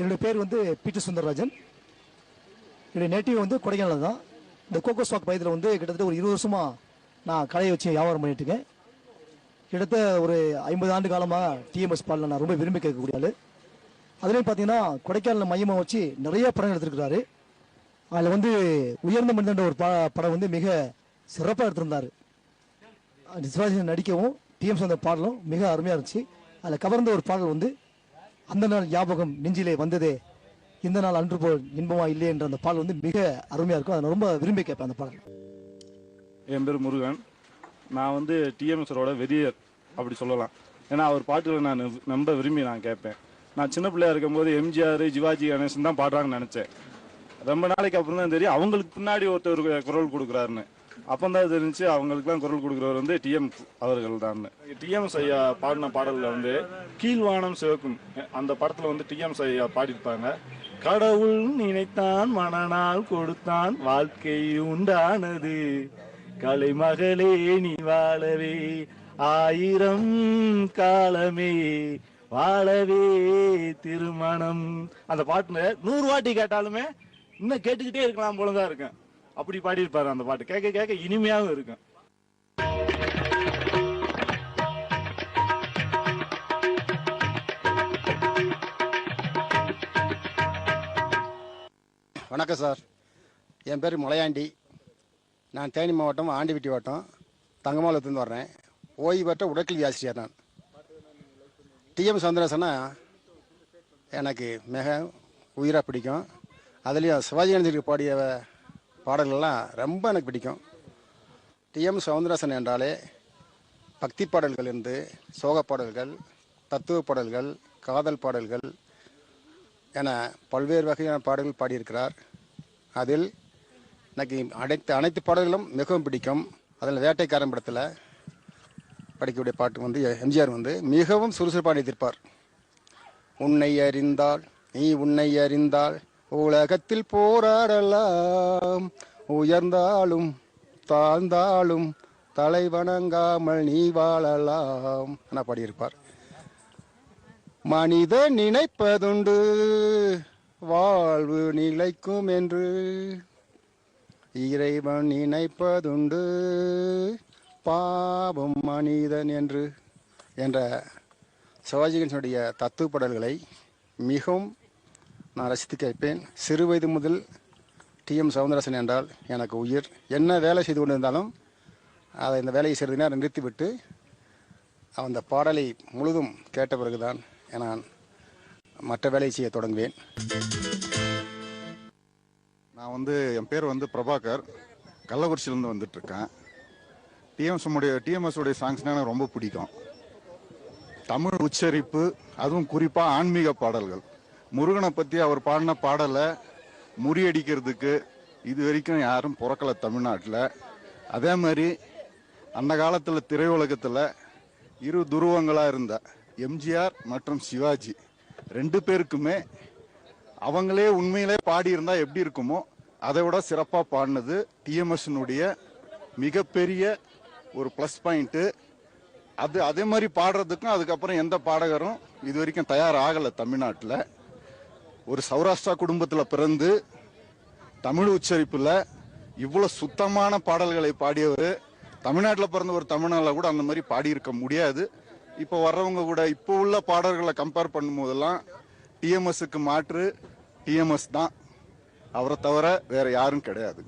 என்னுடைய பேர் வந்து பிடி சுந்தரராஜன். என்னுடைய நேட்டிவ் வந்து கொடைக்கானல் தான். இந்த கோகோ ஸ்டாக் பயத்தில் வந்து கிட்டத்தட்ட ஒரு இருபது வருஷமாக நான் கடையை வச்சு வியாபாரம் பண்ணிட்டு இருக்கேன். கிட்டத்தட்ட ஒரு ஐம்பது ஆண்டு காலமாக டிஎம்எஸ் பாலில் நான் ரொம்ப விரும்பி கேட்கக்கூடிய ஆள். அதுலேயும் பார்த்தீங்கன்னா கொடைக்கானல் மையமாக வச்சு நிறைய படம் எடுத்திருக்கிறாரு. அதில் வந்து உயர்ந்த மனிதன்ற ஒரு ப படம் வந்து மிக சிறப்பாக எடுத்திருந்தார். சிவாஜி நடிக்கவும் டிஎம்எஸ் அந்த பாடலும் மிக அருமையாக இருந்துச்சு. அதில் கவர்ந்த ஒரு பாடல் வந்து அந்த நாள் ஞாபகம் நெஞ்சிலே வந்ததே இந்த நாள் அன்று போல் இன்பமா இல்லையே என்ற அந்த பாடல் வந்து மிக அருமையாக இருக்கும். அதை ரொம்ப விரும்பி கேட்பேன் அந்த பாடல். என் பேர் முருகன். நான் வந்து டிஎம்எஸ்வரோட வெறியர் அப்படி சொல்லலாம். ஏன்னா அவர் பாட்டுகளை நான் ரொம்ப விரும்பி நான் கேட்பேன். நான் சின்ன பிள்ளையா இருக்கும்போது எம்ஜிஆர் சிவாஜி கணேசன் தான் பாடுறாங்கன்னு நினச்சேன். ரொம்ப நாளைக்கு அப்புறம் தான் தெரியும் அவங்களுக்கு பின்னாடி ஒருத்தர் குரல் கொடுக்குறாருன்னு. அப்போ தான் தெரிஞ்சு அவங்களுக்குலாம் குரல் கொடுக்குறவர் வந்து டிஎம் அவர்கள் தான் டிஎம் ஐயா பாடின பாடலில் வந்து கீழ்வானம் சிவக்கும் அந்த படத்தில் வந்து டிஎம் ஐயா பாடியிருப்பாங்க. கடவுள் நினைத்தான் மனநாள் கொடுத்தான் வாழ்க்கை உண்டானது. கலைமகளே நீ வாழவே ஆயிரம் காலமே வாழவே திருமணம். அந்த பாட்டுல நூறு வாட்டி கேட்டாலுமே இன்னும் கேட்டுக்கிட்டே இருக்கலாம் போலதான் இருக்கேன் அப்படி பாடியிருப்பாரு அந்த பாட்டு. கேட்க கேட்க இனிமையாகவும் இருக்கும். வணக்கம் சார். என் பேர் முளையாண்டி. நான் தேனி மாவட்டம் ஆண்டிவிட்டி வட்டம் தங்கமாலத்துலேருந்து வர்றேன். ஓய்வு பெற்ற உடற்கல்வி ஆசிரியர் நான். டிஎம் சந்திரசனா எனக்கு மிக உயிராக பிடிக்கும். அதுலேயும் சிவாஜி கணேசனுக்கு பாடிய பாடல்கள்லாம் ரொம்ப எனக்கு பிடிக்கும். டிஎம் சவுந்தரசன் என்றாலே பக்தி பாடல்கள் இருந்து சோக பாடல்கள் தத்துவ பாடல்கள் காதல் பாடல்கள் என பல்வேறு வகையான பாடல்கள் பாடியிருக்கிறார். அதில் எனக்கு அனைத்து அனைத்து பாடல்களும் மிகவும் பிடிக்கும். அதில் வேட்டைக்காரன் படத்தில் படிக்கக்கூடிய பாட்டு வந்து எம்ஜிஆர் வந்து மிகவும் சுறுசுறுப்பாக எழுதியிருப்பார். உன்னை அறிந்தால் நீ உன்னை அறிந்தால் உலகத்தில் போராடலாம். உயர்ந்தாலும் தாழ்ந்தாலும் தலை வணங்காமல் நீ வாழலாம். என பாடியிருப்பார். மனிதன் நினைப்பதுண்டு வாழ்வு நிலைக்கும் என்று. இறைவன் நினைப்பதுண்டு பாவம் மனிதன் என்று. என்ற சிவாஜி தத்துவப்படல்களை தத்துவ பாடல்களை மிகவும் நான் ரசித்து கேட்பேன். சிறு வயது முதல் டிஎம் சவுந்தரசன் என்றால் எனக்கு உயிர். என்ன வேலை செய்து கொண்டிருந்தாலும் அதை இந்த வேலையை செய்கிறது நேரம் நிறுத்திவிட்டு அந்த பாடலை முழுதும் கேட்ட பிறகுதான் நான் மற்ற வேலையை செய்ய தொடங்குவேன். நான் வந்து என் பேர் வந்து பிரபாகர். கள்ளக்குறிச்சியிலேருந்து வந்துட்டுருக்கேன். டிஎம்எஸ் உடைய டிஎம்எஸ் உடைய சாங்ஸ்னா எனக்கு ரொம்ப பிடிக்கும். தமிழ் உச்சரிப்பு அதுவும் குறிப்பாக ஆன்மீக பாடல்கள். முருகனை பற்றி அவர் பாடின பாடலை முறியடிக்கிறதுக்கு இது வரைக்கும் யாரும் பிறக்கல தமிழ்நாட்டில். அதே மாதிரி அந்த காலத்தில் திரையுலகத்தில் இரு துருவங்களாக இருந்த எம்ஜிஆர் மற்றும் சிவாஜி ரெண்டு பேருக்குமே அவங்களே உண்மையிலே பாடியிருந்தா எப்படி இருக்குமோ அதை விட சிறப்பாக பாடினது டிஎம்எஸ்னுடைய மிகப்பெரிய ஒரு ப்ளஸ் பாயிண்ட்டு அது அதே மாதிரி பாடுறதுக்கும் அதுக்கப்புறம் எந்த பாடகரும் இது வரைக்கும் தயார் ஆகலை தமிழ்நாட்டில். ஒரு சௌராஷ்டிரா குடும்பத்தில் பிறந்து தமிழ் உச்சரிப்பில் இவ்வளோ சுத்தமான பாடல்களை பாடியவர் தமிழ்நாட்டில் பிறந்த ஒரு தமிழ்நாட்டில் கூட அந்த மாதிரி பாடியிருக்க முடியாது. இப்போ வர்றவங்க கூட இப்போ உள்ள பாடல்களை கம்பேர் பண்ணும்போதெல்லாம் டிஎம்எஸ்க்கு மாற்று டிஎம்எஸ் தான். அவரை தவிர வேற யாரும் கிடையாது.